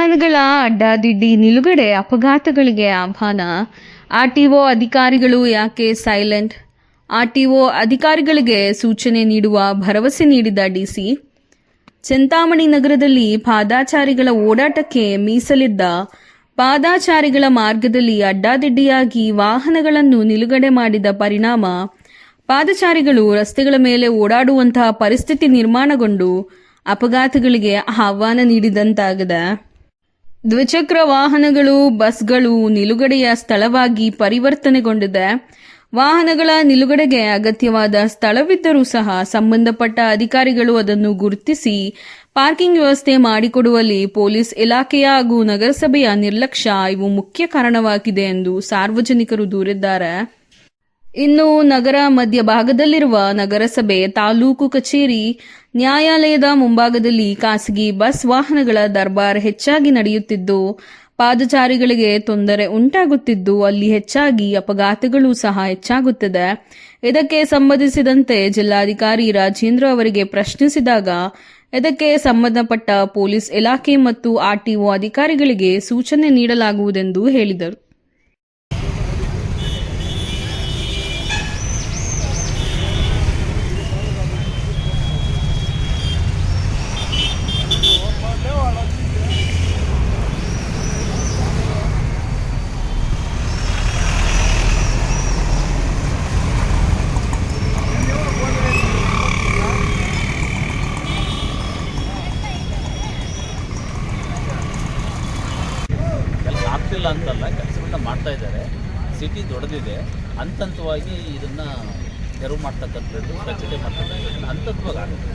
ವಾಹನಗಳ ಅಡ್ಡಾದಿಡ್ಡಿ ನಿಲುಗಡೆ ಅಪಘಾತಗಳಿಗೆ ಆಹ್ವಾನ. ಆರ್ ಟಿ ಒ ಅಧಿಕಾರಿಗಳು ಯಾಕೆ ಸೈಲೆಂಟ್? ಆರ್ ಟಿ ಒ ಅಧಿಕಾರಿಗಳಿಗೆ ಸೂಚನೆ ನೀಡುವ ಭರವಸೆ ನೀಡಿದ ಡಿಸಿ. ಚಿಂತಾಮಣಿ ನಗರದಲ್ಲಿ ಪಾದಾಚಾರಿಗಳ ಓಡಾಟಕ್ಕೆ ಮೀಸಲಿದ್ದ ಪಾದಾಚಾರಿಗಳ ಮಾರ್ಗದಲ್ಲಿ ಅಡ್ಡಾದಿಡ್ಡಿಯಾಗಿ ವಾಹನಗಳನ್ನು ನಿಲುಗಡೆ ಮಾಡಿದ ಪರಿಣಾಮ. ಪಾದಚಾರಿಗಳು ರಸ್ತೆಗಳ ಮೇಲೆ ಓಡಾಡುವಂತಹ ಪರಿಸ್ಥಿತಿ ನಿರ್ಮಾಣಗೊಂಡು ಅಪಘಾತಗಳಿಗೆ ಆಹ್ವಾನ ನೀಡಿದಂತಾಗಿದೆ. ದ್ವಿಚಕ್ರ ವಾಹನಗಳು, ಬಸ್ಗಳು ನಿಲುಗಡೆಯ ಸ್ಥಳವಾಗಿ ಪರಿವರ್ತನೆಗೊಂಡಿದೆ. ವಾಹನಗಳ ನಿಲುಗಡೆಗೆ ಅಗತ್ಯವಾದ ಸ್ಥಳವಿದ್ದರೂ ಸಹ ಸಂಬಂಧಪಟ್ಟ ಅಧಿಕಾರಿಗಳು ಅದನ್ನು ಗುರುತಿಸಿ ಪಾರ್ಕಿಂಗ್ ವ್ಯವಸ್ಥೆ ಮಾಡಿಕೊಡುವಲ್ಲಿ ಪೊಲೀಸ್ ಇಲಾಖೆಯ ಹಾಗೂ ನಗರಸಭೆಯ ನಿರ್ಲಕ್ಷ್ಯ ಇವು ಮುಖ್ಯ ಕಾರಣವಾಗಿದೆ ಎಂದು ಸಾರ್ವಜನಿಕರು ದೂರಿದ್ದಾರೆ. ಇನ್ನು ನಗರ ಮಧ್ಯಭಾಗದಲ್ಲಿರುವ ನಗರಸಭೆ ತಾಲೂಕು ಕಚೇರಿ, ನ್ಯಾಯಾಲಯದ ಮುಂಭಾಗದಲ್ಲಿ ಖಾಸಗಿ ಬಸ್ ವಾಹನಗಳ ದರ್ಬಾರ್ ಹೆಚ್ಚಾಗಿ ನಡೆಯುತ್ತಿದ್ದು, ಪಾದಚಾರಿಗಳಿಗೆ ತೊಂದರೆ ಉಂಟಾಗುತ್ತಿದ್ದು, ಅಲ್ಲಿ ಹೆಚ್ಚಾಗಿ ಅಪಘಾತಗಳು ಸಹ ಹೆಚ್ಚಾಗುತ್ತದೆ. ಇದಕ್ಕೆ ಸಂಬಂಧಿಸಿದಂತೆ ಜಿಲ್ಲಾಧಿಕಾರಿ ರಾಜೇಂದ್ರ ಅವರಿಗೆ ಪ್ರಶ್ನಿಸಿದಾಗ, ಇದಕ್ಕೆ ಸಂಬಂಧಪಟ್ಟ ಪೊಲೀಸ್ ಇಲಾಖೆ ಮತ್ತು ಆರ್ಟಿಒ ಅಧಿಕಾರಿಗಳಿಗೆ ಸೂಚನೆ ನೀಡಲಾಗುವುದೆಂದು ಹೇಳಿದರು. ಆಗ್ತಿಲ್ಲ ಅಂತಲ್ಲ ಕೆಲಸಗಳನ್ನ ಮಾಡ್ತಾ ಇದ್ದಾರೆ. ಸಿಟಿ ದೊಡ್ಡದಿದೆ. ಹಂತ ಹಂತವಾಗಿ ಇದನ್ನು ತೆರವು ಮಾಡ್ತಕ್ಕಂಥದ್ದು ಸ್ವಚ್ಛತೆ ಮಾಡ್ತಕ್ಕಂಥದ್ದು ಹಂತತ್ವಾಗಿ ಆಗುತ್ತೆ.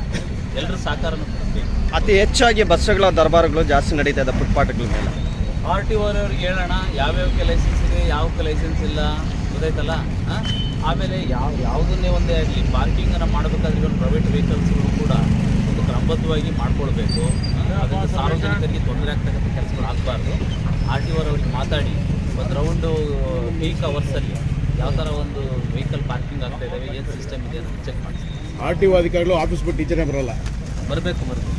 ಎಲ್ಲರೂ ಸಹಕಾರನೂ ಬೇಕು ಅತಿ ಹೆಚ್ಚಾಗಿ ಬಸ್ಸುಗಳ ದರ್ಬಾರುಗಳು ಜಾಸ್ತಿ ನಡೀತಾ ಇದೆ ಫುಟ್ಪಾತ್ಗಳ ಮೇಲೆ. ಆರ್ ಟಿ ಅವ್ರಿಗೆ ಹೇಳೋಣ ಯಾವ್ಯಾವಕ್ಕೆ ಲೈಸೆನ್ಸ್ ಇದೆ ಯಾವಕ್ಕೆ ಲೈಸೆನ್ಸ್ ಇಲ್ಲ ಗೊತ್ತಾಯ್ತಲ್ಲ? ಆಮೇಲೆ ಯಾವ ಯಾವುದನ್ನೇ ಒಂದೇ ಆಗಲಿ ಪಾರ್ಕಿಂಗನ್ನು ಮಾಡಬೇಕಾದ್ರೆ ಒಂದು ಪ್ರೈವೇಟ್ ವೆಹಿಕಲ್ಸ್ಗಳು ಕೂಡ ಒಂದು ಕ್ರಮಬದ್ಧವಾಗಿ ಮಾಡ್ಕೊಳ್ಬೇಕು. ಅದರಿಂದ ಸಾರ್ವಜನಿಕರಿಗೆ ತೊಂದರೆ ಆಗ್ತಕ್ಕಂಥ ಕೆಲಸಗಳು ಆಗಬಾರ್ದು. ಆರ್ ಟಿ ಅವ್ರಿಗೆ ಮಾತಾಡಿ ಒಂದು ರೌಂಡು ಪೀಕ್ ಅವರ್ಸಲ್ಲಿ ಯಾವ ಥರ ಒಂದು ವೆಹಿಕಲ್ ಪಾರ್ಕಿಂಗ್ ಆಗ್ತಾ ಇದ್ದಾವೆ ಏನು ಸಿಸ್ಟಮ್ ಇದೆ ಅಂತ ಚೆಕ್ ಮಾಡಿ. ಆರ್ ಟಿ ಓ ಅಧಿಕಾರಿಗಳು ಆಫೀಸ್ ಬಿಟ್ಟು ಟೀಚರೇ ಬರೋಲ್ಲ. ಬರಬೇಕು ಬರಬೇಕು.